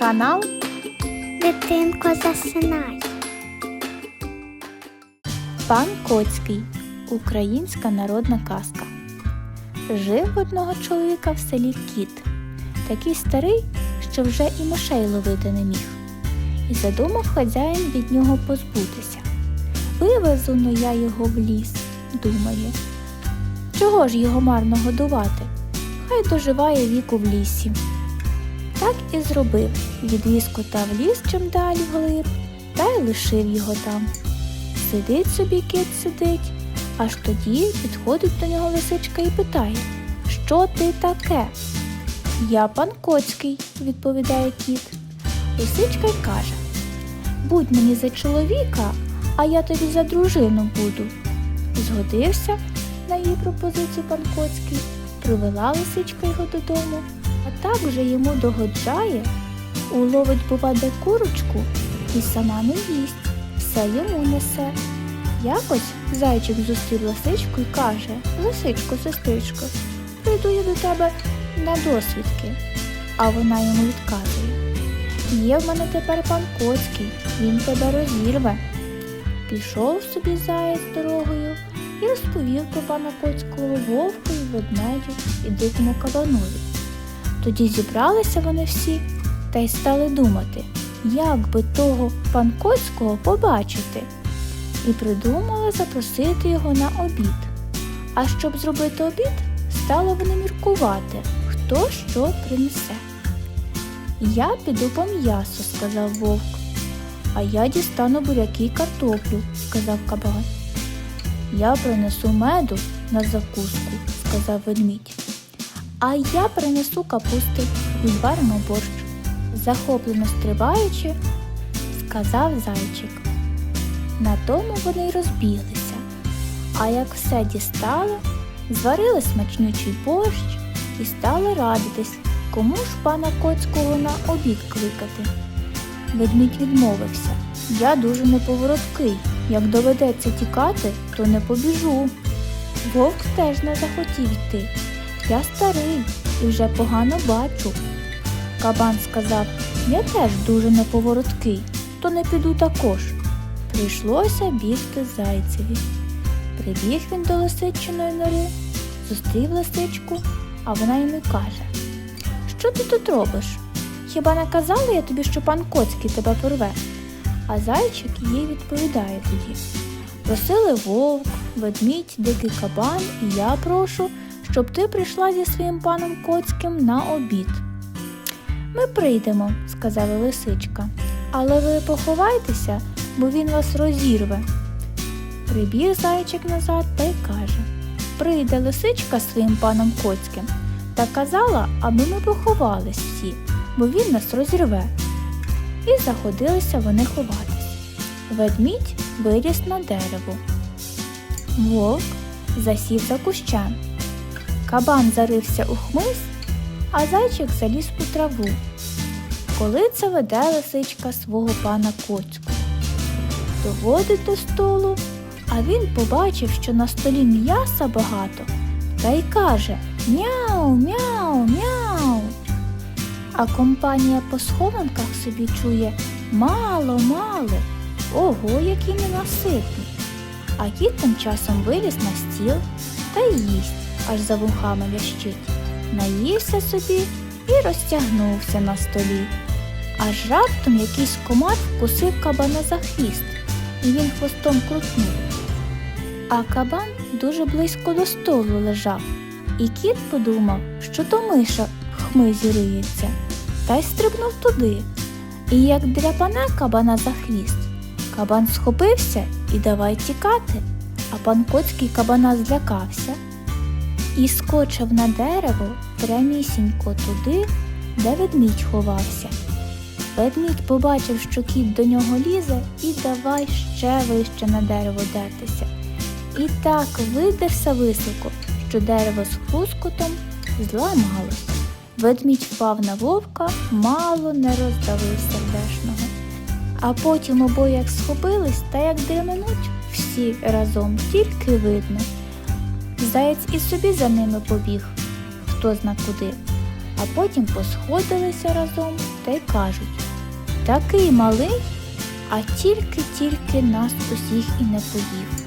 Канал Дитинко засинай. Пан Коцький. Українська народна казка. Жив одного чоловіка в селі кіт, такий старий, що вже і мишей ловити не міг. І задумав хазяїн від нього позбутися. Вивезу но я його в ліс, думає. Чого ж його марно годувати? Хай доживає віку в лісі. Так і зробив. Відвіз кота в ліс чим далі вглиб, та й лишив його там. Сидить собі кіт сидить, аж тоді підходить до нього лисичка і питає, що ти таке? Я пан Коцький, відповідає кіт. Лисичка й каже, будь мені за чоловіка, а я тобі за дружину буду. Згодився на її пропозицію пан Коцький, привела лисичка його додому, а так вже йому догоджає, уловить, бува, де курочку і сама не їсть все йому несе. Якось зайчик зустрів лисичку і каже Лисичко, сестричко, прийду я до тебе на досвідки. А вона йому відказує Є в мене тепер пан Коцький, він тебе розірве. Пішов собі заєць дорогою і розповів про пана Коцького вовку і ведмедю і дикому кабанові. Тоді зібралися вони всі та й стали думати, як би того пан Коцького побачити, і придумали запросити його на обід. А щоб зробити обід, стали вони міркувати, хто що принесе. Я піду по м'ясо, сказав вовк. А я дістану буряки й картоплю, сказав кабан. Я принесу меду на закуску, сказав ведмідь. А я принесу капусти і зваримо борщ захоплено стрибаючи, сказав зайчик. На тому вони й розбіглися. А як все дістали, зварили смачнючий борщ і стали радитись, кому ж пана Коцького на обід кликати. Ведмідь відмовився. Я дуже неповороткий. Як доведеться тікати, то не побіжу. Вовк теж не захотів йти. Я старий і вже погано бачу. Кабан сказав, я теж дуже неповороткий, то не піду також. Прийшлося бігти зайцеві. Прибіг він до лисичиної нори, зустрів лисичку, а вона йому каже Що ти тут робиш? Хіба не казала я тобі, що пан Коцький тебе порве? А зайчик їй відповідає тоді Просили вовк, ведмідь, дикий кабан, і я прошу, щоб ти прийшла зі своїм паном Коцьким на обід. Ми прийдемо, сказала лисичка, але ви поховайтеся, бо він вас розірве. Прибіг зайчик назад та й каже Прийде лисичка з своїм паном Коцьким та казала, аби ми поховались всі, бо він нас розірве. І заходилися вони ховатись. Ведмідь виліз на дерево. Вовк засів за кущем. Кабан зарився у хмиз, а зайчик заліз у траву. Коли це веде лисичка свого пана Коцького. Доводить до столу, а він побачив, що на столі м'яса багато, та й каже Мяу, мяу, мяу. А компанія по схованках собі чує мало, мало. Ого, який ненаситний. А кіт тим часом виліз на стіл та їсть, аж за вухами лящить. Наївся собі і розтягнувся на столі. Аж раптом якийсь комар вкусив кабана за хвіст, і він хвостом крутнув. А кабан дуже близько до столу лежав, і кіт подумав, що то миша в та й стрибнув туди. І як дряпане кабана за хвіст, кабан схопився і давай тікати, а пан Коцький кабана злякався і скочив на дерево прямісінько туди, де ведмідь ховався. Ведмідь побачив, що кіт до нього лізе, і давай ще вище на дерево дертися. І так видерся високо, що дерево з хрускотом зламалось. Ведмідь впав на вовка, мало не роздавив сердешного. А потім обоє як схопились та як диминуть всі разом, тільки видно. Заєць і собі за ними побіг, хто зна куди. а потім посходилися разом та й кажуть такий малий, а тільки-тільки нас усіх і не поїв.